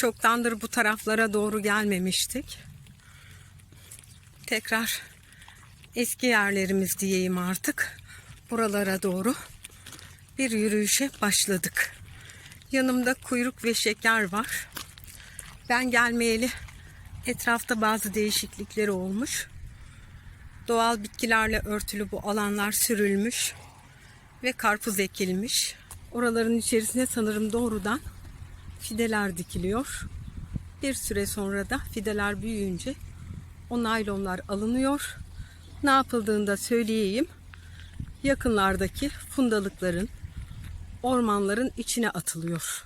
Çoktandır bu taraflara doğru gelmemiştik. Tekrar eski yerlerimiz diyeyim artık. Buralara doğru bir yürüyüşe başladık. Yanımda kuyruk ve şeker var. Ben gelmeyeli etrafta bazı değişiklikleri olmuş. Doğal bitkilerle örtülü bu alanlar sürülmüş ve karpuz ekilmiş. Oraların içerisine sanırım doğrudan fideler dikiliyor. Bir süre sonra da fideler büyüyünce o naylonlar alınıyor. Ne yapıldığını da söyleyeyim. Yakınlardaki fundalıkların, ormanların içine atılıyor.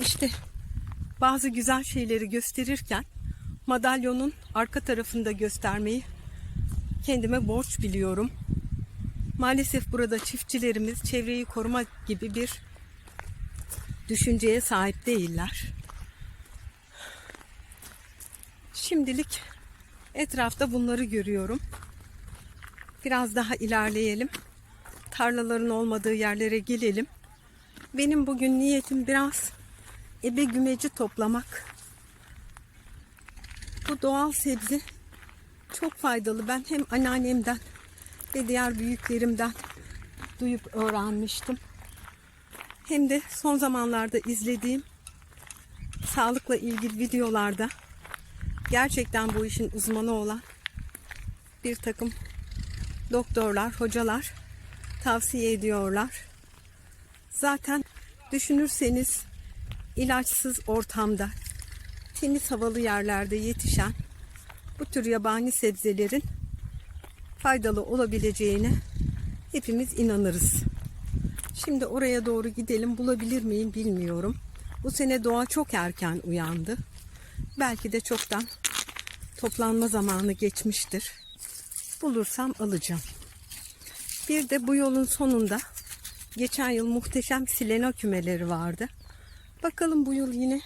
İşte bazı güzel şeyleri gösterirken madalyonun arka tarafında göstermeyi kendime borç biliyorum. Maalesef burada çiftçilerimiz çevreyi koruma gibi bir düşünceye sahip değiller. Şimdilik etrafta bunları görüyorum. Biraz daha ilerleyelim. Tarlaların olmadığı yerlere gelelim. Benim bugün niyetim biraz ebe gümeci toplamak. Bu doğal sebze çok faydalı. Ben hem anneannemden ve diğer büyüklerimden duyup öğrenmiştim. Hem de son zamanlarda izlediğim sağlıkla ilgili videolarda gerçekten bu işin uzmanı olan bir takım doktorlar, hocalar tavsiye ediyorlar. Zaten düşünürseniz ilaçsız ortamda, temiz havalı yerlerde yetişen bu tür yabani sebzelerin faydalı olabileceğine hepimiz inanırız. Şimdi oraya doğru gidelim. Bulabilir miyim bilmiyorum. Bu sene doğa çok erken uyandı. Belki de çoktan toplanma zamanı geçmiştir. Bulursam alacağım. Bir de bu yolun sonunda geçen yıl muhteşem silena kümeleri vardı. Bakalım bu yıl yine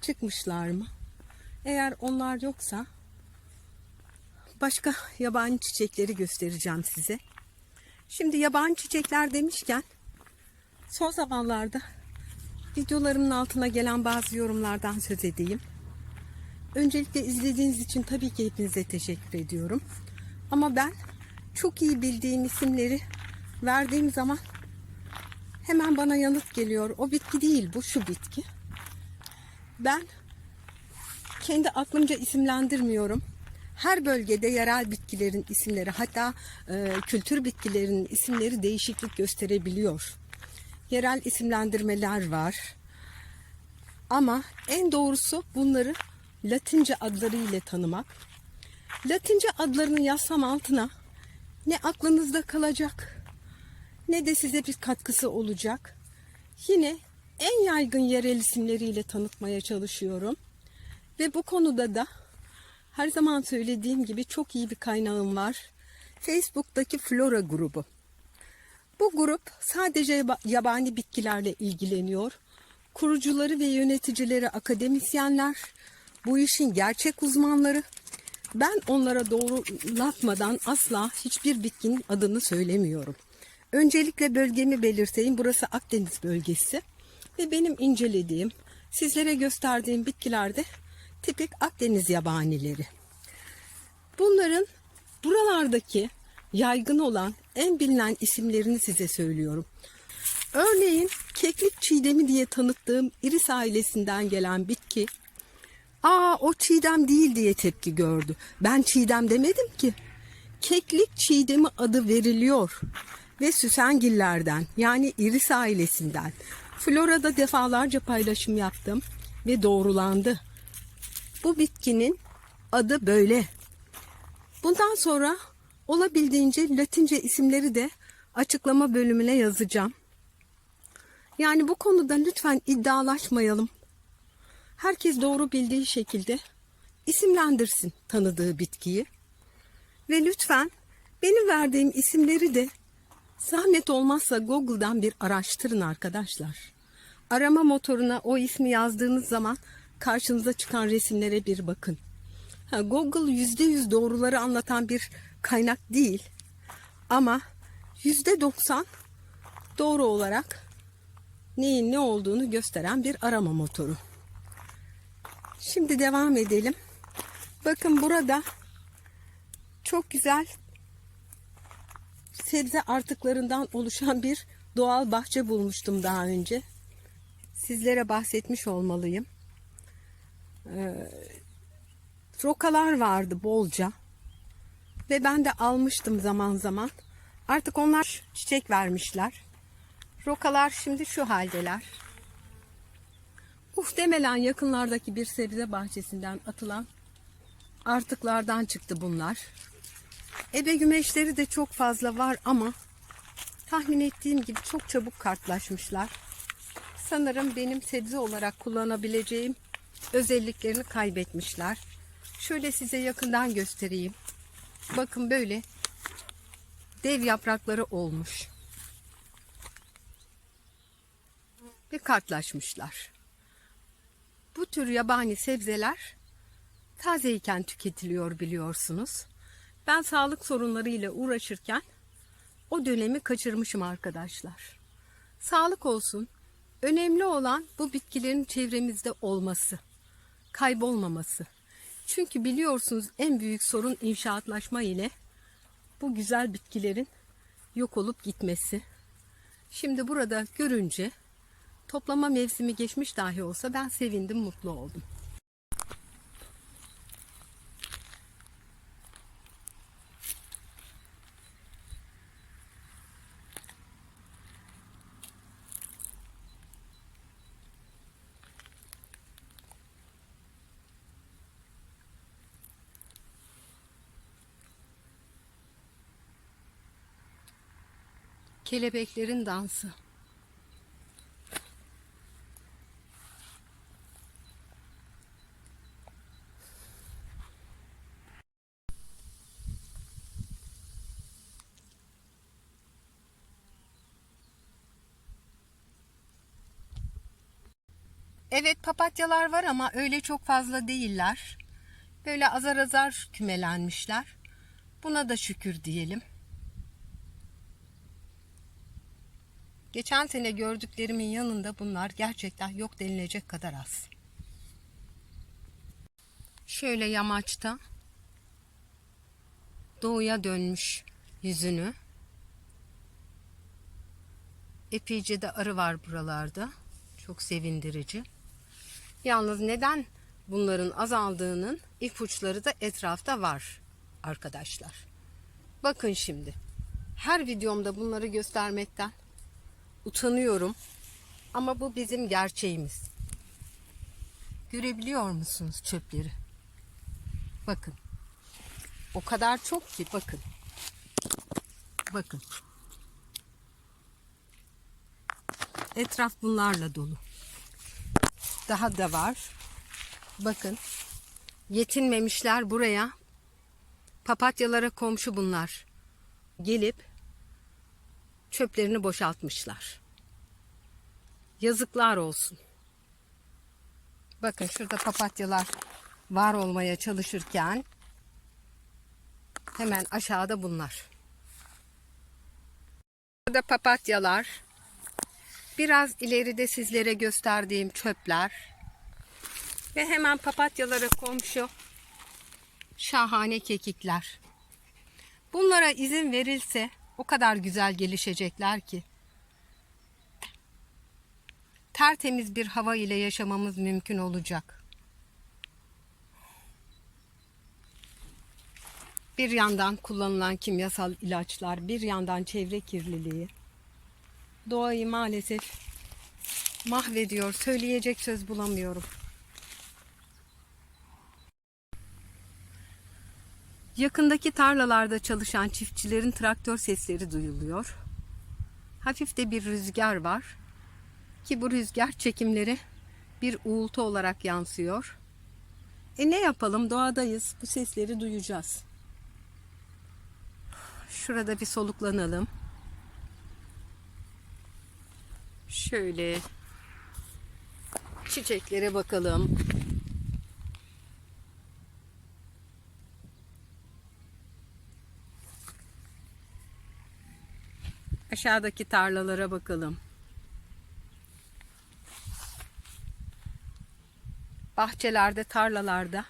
çıkmışlar mı? Eğer onlar yoksa başka yabani çiçekleri göstereceğim size. Şimdi yabani çiçekler demişken son zamanlarda videolarımın altına gelen bazı yorumlardan söz edeyim. Öncelikle izlediğiniz için tabii ki hepinize teşekkür ediyorum. Ama ben çok iyi bildiğim isimleri verdiğim zaman hemen bana yanıt geliyor. O bitki değil bu şu bitki. Ben kendi aklımca isimlendirmiyorum. Her bölgede yerel bitkilerin isimleri hatta e, kültür bitkilerinin isimleri değişiklik gösterebiliyor. Yerel isimlendirmeler var. Ama en doğrusu bunları Latince adlarıyla tanımak. Latince adlarını yazsam altına ne aklınızda kalacak ne de size bir katkısı olacak. Yine en yaygın yerel isimleriyle tanıtmaya çalışıyorum. Ve bu konuda da her zaman söylediğim gibi çok iyi bir kaynağım var. Facebook'taki Flora grubu. Bu grup sadece yaba- yabani bitkilerle ilgileniyor. Kurucuları ve yöneticileri akademisyenler, bu işin gerçek uzmanları. Ben onlara doğrulatmadan asla hiçbir bitkinin adını söylemiyorum. Öncelikle bölgemi belirteyim. Burası Akdeniz bölgesi. Ve benim incelediğim, sizlere gösterdiğim bitkilerde tipik Akdeniz yabanileri. Bunların buralardaki yaygın olan en bilinen isimlerini size söylüyorum. Örneğin keklik çiğdemi diye tanıttığım iris ailesinden gelen bitki. Aa o çiğdem değil diye tepki gördü. Ben çiğdem demedim ki. Keklik çiğdemi adı veriliyor. Ve süsengillerden yani iris ailesinden. Flora'da defalarca paylaşım yaptım ve doğrulandı. Bu bitkinin adı böyle. Bundan sonra olabildiğince Latince isimleri de açıklama bölümüne yazacağım. Yani bu konuda lütfen iddialaşmayalım. Herkes doğru bildiği şekilde isimlendirsin tanıdığı bitkiyi. Ve lütfen benim verdiğim isimleri de zahmet olmazsa Google'dan bir araştırın arkadaşlar. Arama motoruna o ismi yazdığınız zaman karşınıza çıkan resimlere bir bakın. Google yüzde yüz doğruları anlatan bir kaynak değil. Ama yüzde doksan doğru olarak neyin ne olduğunu gösteren bir arama motoru. Şimdi devam edelim. Bakın burada çok güzel sebze artıklarından oluşan bir doğal bahçe bulmuştum daha önce. Sizlere bahsetmiş olmalıyım. Ee, rokalar vardı bolca. Ve ben de almıştım zaman zaman. Artık onlar çiçek vermişler. Rokalar şimdi şu haldeler. Muhtemelen yakınlardaki bir sebze bahçesinden atılan artıklardan çıktı bunlar. Ebe gümeşleri de çok fazla var ama tahmin ettiğim gibi çok çabuk kartlaşmışlar. Sanırım benim sebze olarak kullanabileceğim özelliklerini kaybetmişler. Şöyle size yakından göstereyim. Bakın böyle dev yaprakları olmuş. Ve kartlaşmışlar. Bu tür yabani sebzeler tazeyken tüketiliyor biliyorsunuz. Ben sağlık sorunlarıyla uğraşırken o dönemi kaçırmışım arkadaşlar. Sağlık olsun. Önemli olan bu bitkilerin çevremizde olması, kaybolmaması. Çünkü biliyorsunuz en büyük sorun inşaatlaşma ile bu güzel bitkilerin yok olup gitmesi. Şimdi burada görünce toplama mevsimi geçmiş dahi olsa ben sevindim, mutlu oldum. Kelebeklerin dansı. Evet papatyalar var ama öyle çok fazla değiller. Böyle azar azar kümelenmişler. Buna da şükür diyelim. Geçen sene gördüklerimin yanında bunlar gerçekten yok denilecek kadar az. Şöyle yamaçta doğuya dönmüş yüzünü. Epeyce de arı var buralarda. Çok sevindirici. Yalnız neden bunların azaldığının ipuçları da etrafta var arkadaşlar. Bakın şimdi. Her videomda bunları göstermekten utanıyorum. Ama bu bizim gerçeğimiz. Görebiliyor musunuz çöpleri? Bakın. O kadar çok ki bakın. Bakın. Etraf bunlarla dolu. Daha da var. Bakın. Yetinmemişler buraya. Papatyalara komşu bunlar. Gelip çöplerini boşaltmışlar. Yazıklar olsun. Bakın şurada papatyalar var olmaya çalışırken hemen aşağıda bunlar. Burada papatyalar. Biraz ileride sizlere gösterdiğim çöpler. Ve hemen papatyalara komşu şahane kekikler. Bunlara izin verilse o kadar güzel gelişecekler ki. Tertemiz bir hava ile yaşamamız mümkün olacak. Bir yandan kullanılan kimyasal ilaçlar, bir yandan çevre kirliliği doğayı maalesef mahvediyor. Söyleyecek söz bulamıyorum. Yakındaki tarlalarda çalışan çiftçilerin traktör sesleri duyuluyor. Hafif de bir rüzgar var. Ki bu rüzgar çekimleri bir uğultu olarak yansıyor. E ne yapalım doğadayız. Bu sesleri duyacağız. Şurada bir soluklanalım. Şöyle çiçeklere bakalım. Aşağıdaki tarlalara bakalım. bahçelerde, tarlalarda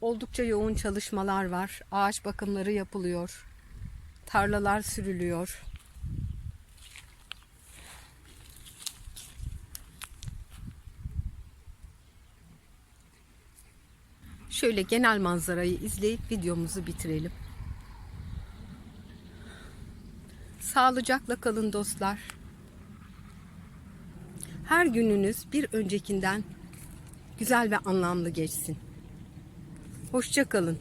oldukça yoğun çalışmalar var. Ağaç bakımları yapılıyor. Tarlalar sürülüyor. Şöyle genel manzarayı izleyip videomuzu bitirelim. Sağlıcakla kalın dostlar. Her gününüz bir öncekinden güzel ve anlamlı geçsin. Hoşça kalın.